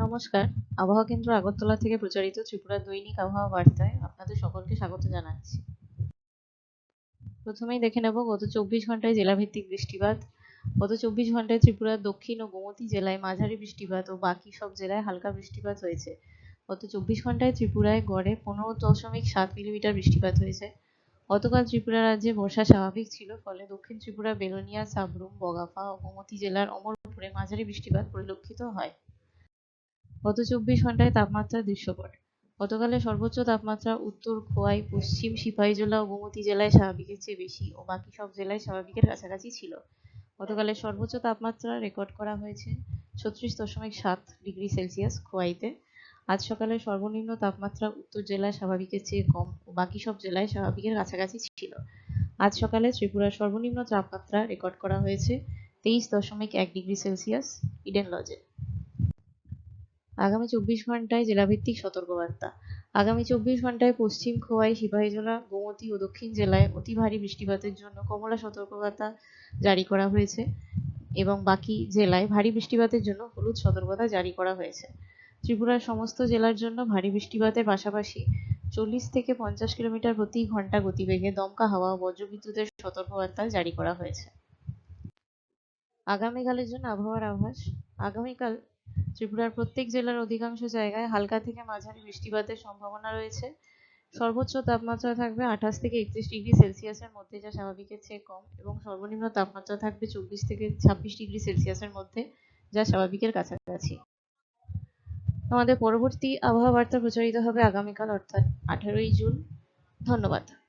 নমস্কার। আবহাওয়া কেন্দ্র আগরতলা থেকে প্রচারিত ত্রিপুরা দৈনিক আবহাওয়া বার্তায় আপনাদের সকলকে স্বাগত জানাচ্ছি। প্রথমেই দেখে নেব গত চব্বিশ ঘন্টায় জেলাভিত্তিক বৃষ্টিপাত। গত চব্বিশ ঘন্টায় ত্রিপুরার দক্ষিণ ও গোমতী জেলায় মাঝারি বৃষ্টিপাত ও বাকি সব জেলায় হালকা বৃষ্টিপাত হয়েছে। গত চব্বিশ ঘন্টায় ত্রিপুরায় গড়ে পনেরো দশমিক সাত মিলিমিটার বৃষ্টিপাত হয়েছে। গতকাল ত্রিপুরা রাজ্যে বর্ষা স্বাভাবিক ছিল, ফলে দক্ষিণ ত্রিপুরা, বেলোনিয়া, সাবরুম, বগাফা ও গোমতী জেলার অমরপুরে মাঝারি বৃষ্টিপাত পরিলক্ষিত হয়। গত চব্বিশ ঘন্টায় তাপমাত্রার দৃশ্যপট গতকালের সর্বোচ্চ তাপমাত্রা উত্তর খোয়াই, পশ্চিম সিপাহীজলা ও গোমতী জেলায় স্বাভাবিকের চেয়ে বেশি ও বাকি সব জেলায় স্বাভাবিকের কাছাকাছি ছিল। গতকালের সর্বোচ্চ তাপমাত্রা রেকর্ড করা হয়েছে ছত্রিশ দশমিক সাত ডিগ্রি সেলসিয়াস খোয়াইতে। আজ সকালে সর্বনিম্ন তাপমাত্রা উত্তর জেলায় স্বাভাবিকের চেয়ে কম ও বাকি সব জেলায় স্বাভাবিকের কাছাকাছি ছিল। আজ সকালে ত্রিপুরার সর্বনিম্ন তাপমাত্রা রেকর্ড করা হয়েছে তেইশ দশমিক এক ডিগ্রি সেলসিয়াস, ইডেন লজে। আগামী চব্বিশ ঘন্টায় জেলাভিত্তিক সতর্কবার্তা। আগামী চব্বিশ ঘন্টায় পশ্চিম খোয়াই, সিপাহীজলা, গোমতী ও দক্ষিণ জেলায় অতি ভারী বৃষ্টিপাতের জন্য কমলা সতর্কবার্তা জারি করা হয়েছে এবং বাকি জেলায় ভারী বৃষ্টিপাতের জন্য হলুদ সতর্কতা জারি করা হয়েছে। ত্রিপুরার সমস্ত জেলার জন্য ভারী বৃষ্টিপাতের পাশাপাশি চল্লিশ থেকে পঞ্চাশ কিলোমিটার প্রতি ঘণ্টা গতিবেগে দমকা হাওয়া ও বজ্রবিদ্যুতের সতর্কবার্তা জারি করা হয়েছে। আগামীকালের জন্য আবহাওয়ার আভাস। আগামীকাল ত্রিপুরার প্রত্যেক জেলার অধিকাংশ জায়গায় হালকা থেকে মাঝারি বৃষ্টিপাতের সম্ভাবনা রয়েছে। সর্বোচ্চ তাপমাত্রা থাকবে আঠাশ থেকে একত্রিশ ডিগ্রি সেলসিয়াসের মধ্যে, যা স্বাভাবিকের চেয়ে কম, এবং সর্বনিম্ন তাপমাত্রা থাকবে চব্বিশ থেকে ছাব্বিশ ডিগ্রি সেলসিয়াসের মধ্যে, যা স্বাভাবিকের কাছাকাছি। আমাদের পরবর্তী আবহাওয়া বার্তা প্রচারিত হবে আগামীকাল, অর্থাৎ আঠারোই জুন। ধন্যবাদ।